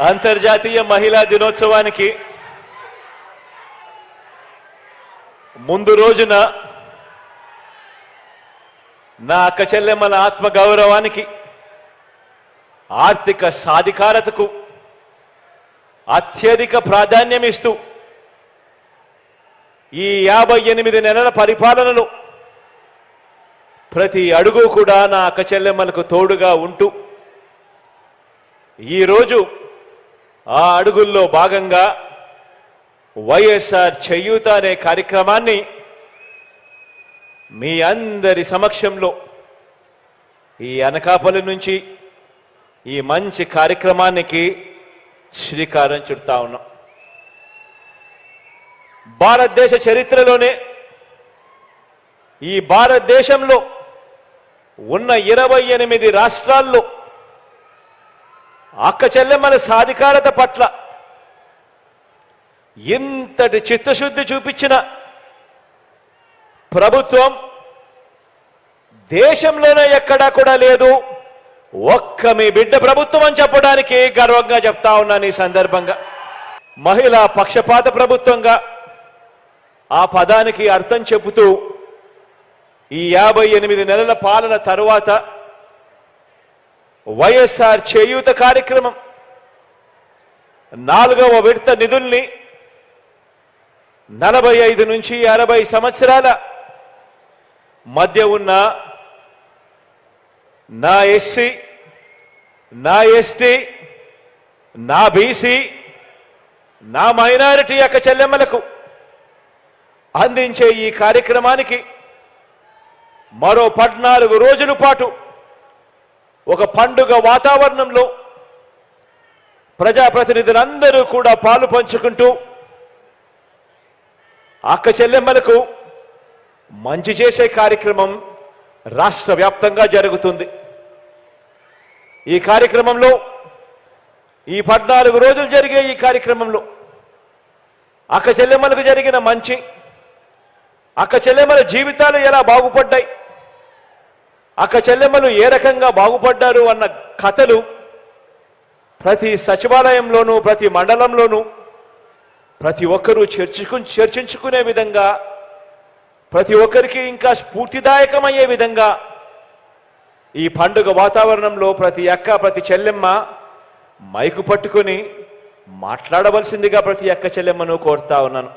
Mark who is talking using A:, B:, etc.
A: అంతర్జాతీయ మహిళా దినోత్సవానికి ముందు రోజున నా అక్క చెల్లెమ్మల ఆత్మ గౌరవానికి ఆర్థిక సాధికారతకు అత్యధిక ప్రాధాన్యం ఇస్తూ ఈ యాభై ఎనిమిది నెలల పరిపాలనలో ప్రతి అడుగు కూడా నా అక్క చెల్లెమ్మలకు తోడుగా ఉంటూ ఈరోజు ఆ అడుగుల్లో భాగంగా వైఎస్ఆర్ చేయూత అనే కార్యక్రమాన్ని మీ అందరి సమక్షంలో ఈ అనకాపల్లి నుంచి ఈ మంచి కార్యక్రమానికి శ్రీకారం చుడతా ఉన్నాం. భారతదేశ చరిత్రలోనే ఈ భారతదేశంలో ఉన్న ఇరవై ఎనిమిది రాష్ట్రాల్లో అక్క చెల్లెమ్మల సాధికారత పట్ల ఇంతటి చిత్తశుద్ధి చూపించిన ప్రభుత్వం దేశంలోనే ఎక్కడా కూడా లేదు. ఒక్క మీ బిడ్డ ప్రభుత్వం అని చెప్పడానికి గర్వంగా చెప్తా ఉన్నాను ఈ సందర్భంగా. మహిళా పక్షపాత ప్రభుత్వంగా ఆ పదానికి అర్థం చెబుతూ ఈ యాభై ఎనిమిది నెలల పాలన తరువాత వైఎస్ఆర్ చేయూత కార్యక్రమం. నాలుగవ విడత నిధుల్ని నలభై ఐదు నుంచి అరవై సంవత్సరాల మధ్య ఉన్న నా ఎస్సీ నా ఎస్టీ నా బీసీ నా మైనారిటీ యొక్క చెల్లెమ్మలకు అందించే ఈ కార్యక్రమానికి మరో పద్నాలుగు రోజుల పాటు ఒక పండుగ వాతావరణంలో ప్రజాప్రతినిధులందరూ కూడా పాలు పంచుకుంటూ అక్క చెల్లెమ్మలకు మంచి చేసే కార్యక్రమం రాష్ట్ర వ్యాప్తంగా జరుగుతుంది. ఈ కార్యక్రమంలో ఈ పద్నాలుగు రోజులు జరిగే ఈ కార్యక్రమంలో అక్క చెల్లెమ్మలకు జరిగిన మంచి అక్క చెల్లెమ్మల జీవితాలు ఎలా బాగుపడ్డాయి అక్క చెల్లెమ్మలు ఏ రకంగా బాగుపడ్డారు అన్న కథలు ప్రతి సచివాలయంలోనూ ప్రతి మండలంలోనూ ప్రతి ఒక్కరూ చర్చకు చర్చించుకునే విధంగా ప్రతి ఒక్కరికి ఇంకా స్ఫూర్తిదాయకమయ్యే విధంగా ఈ పండుగ వాతావరణంలో ప్రతి అక్క ప్రతి చెల్లెమ్మ మైకు పట్టుకొని మాట్లాడవలసిందిగా ప్రతి అక్క చెల్లెమ్మను కోరుతా ఉన్నాను.